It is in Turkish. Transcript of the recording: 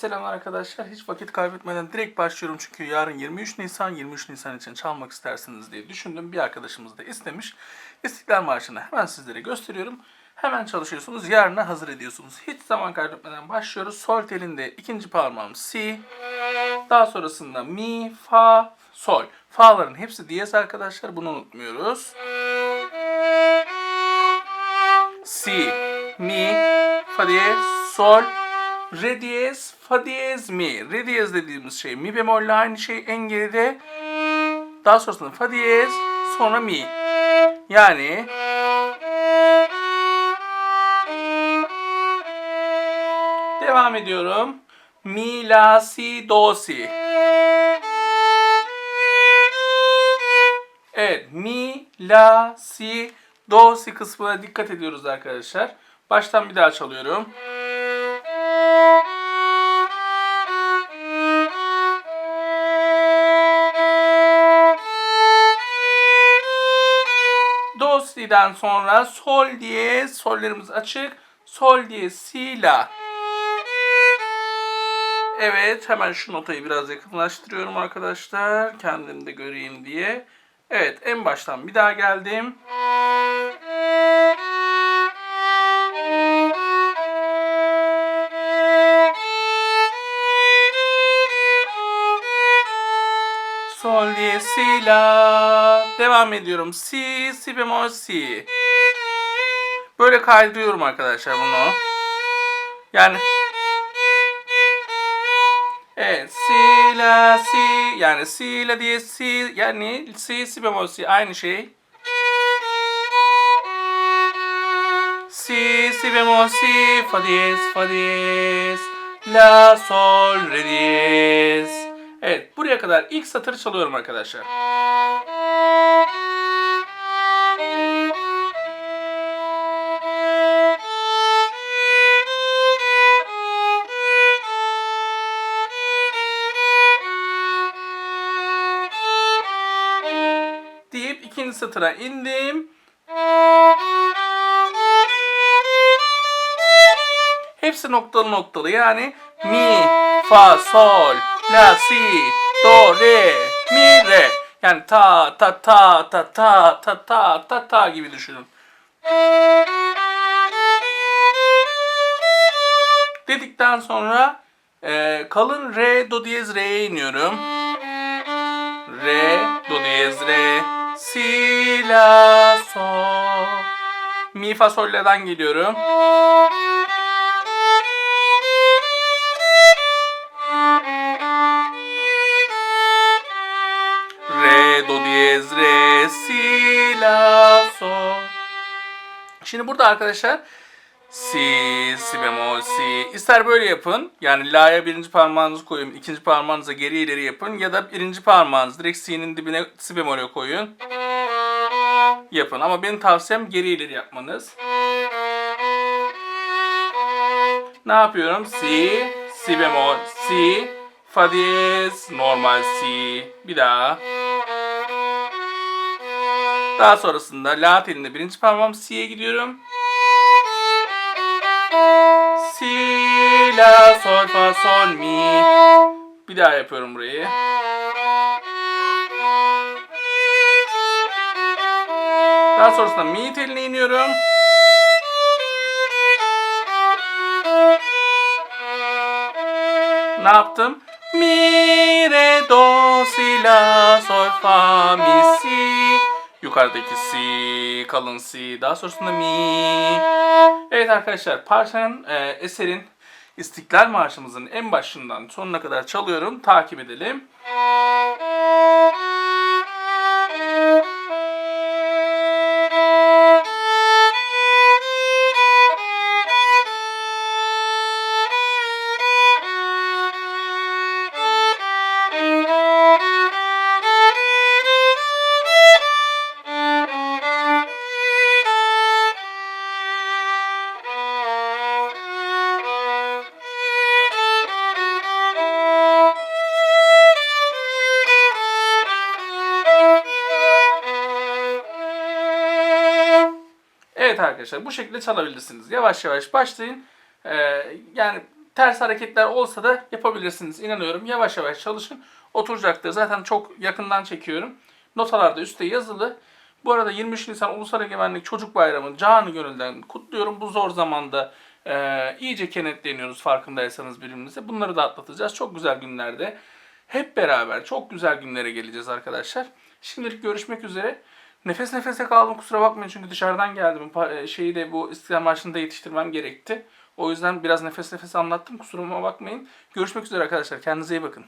Selamlar arkadaşlar. Hiç vakit kaybetmeden direkt başlıyorum çünkü yarın 23 Nisan, 23 Nisan için çalmak istersiniz diye düşündüm. Bir arkadaşımız da istemiş. İstiklal Marşı'nı hemen sizlere gösteriyorum. Hemen çalışıyorsunuz, yarına hazır ediyorsunuz. Hiç zaman kaybetmeden başlıyoruz. Sol telinde ikinci parmağım Si. Daha sonrasında Mi, Fa, Sol. Fa'ların hepsi diyez arkadaşlar. Bunu unutmuyoruz. Si, Mi, Fa diyez, Sol, Re diyez, Fa diyez, Mi. Re diyez dediğimiz şey Mi bemolle aynı şey en geride. Daha sonrasında Fa diyez, sonra Mi. Yani devam ediyorum. Mi, La, Si, Do, Si. Evet, mi, la, si, do, si kısmına dikkat ediyoruz arkadaşlar. Baştan bir daha çalıyorum. Do, si'den sonra sol diye, sollerimiz açık. Sol diye, si, la. Evet, hemen şu notayı biraz yakınlaştırıyorum arkadaşlar. Kendim de göreyim diye. Evet, en baştan bir daha geldim. Sol diye si la. Devam ediyorum. Si, si bemol si. Böyle kaydırıyorum arkadaşlar bunu. Yani Evet, si la si yani si la diye si yani si si bemol si aynı şey. Si si bemol si fa diyez fa diyez la sol re diyez. Kadar ilk satırı çalıyorum arkadaşlar. deyip ikinci satıra indim. Hepsi noktalı noktalı yani mi, fa, sol, la, si, do, re, mi, re. Yani ta, ta, ta, ta, ta, ta, ta, ta, ta gibi düşünün. Dedikten sonra e, kalın re, do diyez, re'ye iniyorum. Re, do diyez, re, si, la, sol. Mi, fa, sol, la'dan geliyorum. Sol. Şimdi burada arkadaşlar si, si bemol, si. İster böyle yapın. Yani la'ya birinci parmağınızı koyun. ikinci parmağınızı geri ileri yapın. Ya da birinci parmağınızı direkt si'nin dibine si bemol'e koyun. Yapın. Ama benim tavsiyem geri ileri yapmanız. Ne yapıyorum? Si, si bemol, si, fa diyez, normal si. Bir daha. Daha sonrasında la telinde birinci parmağım si'ye gidiyorum. Si, la, sol, fa, sol, mi. Bir daha yapıyorum burayı. Daha sonrasında mi teline iniyorum. Ne yaptım? Mi, re, do, si, la, sol, fa, mi. Yukarıdaki si, kalın si, daha sonrasında mi. Evet arkadaşlar parçanın, e, eserin İstiklal Marşımızın en başından sonuna kadar çalıyorum. Takip edelim. Evet arkadaşlar bu şekilde çalabilirsiniz. Yavaş yavaş başlayın. Ee, yani ters hareketler olsa da yapabilirsiniz. İnanıyorum. Yavaş yavaş çalışın. Oturacaktır. Zaten çok yakından çekiyorum. Notalarda üstte yazılı. Bu arada 23 Nisan Ulusal Egemenlik Çocuk Bayramı canı gönülden kutluyorum. Bu zor zamanda e, iyice kenetleniyoruz farkındaysanız birbirimize. Bunları da atlatacağız. Çok güzel günlerde. Hep beraber çok güzel günlere geleceğiz arkadaşlar. Şimdilik görüşmek üzere. Nefes nefese kaldım kusura bakmayın çünkü dışarıdan geldim. E, Şeyi de bu İstiklal Marşı'nı yetiştirmem gerekti. O yüzden biraz nefes nefese anlattım kusuruma bakmayın. Görüşmek üzere arkadaşlar. Kendinize iyi bakın.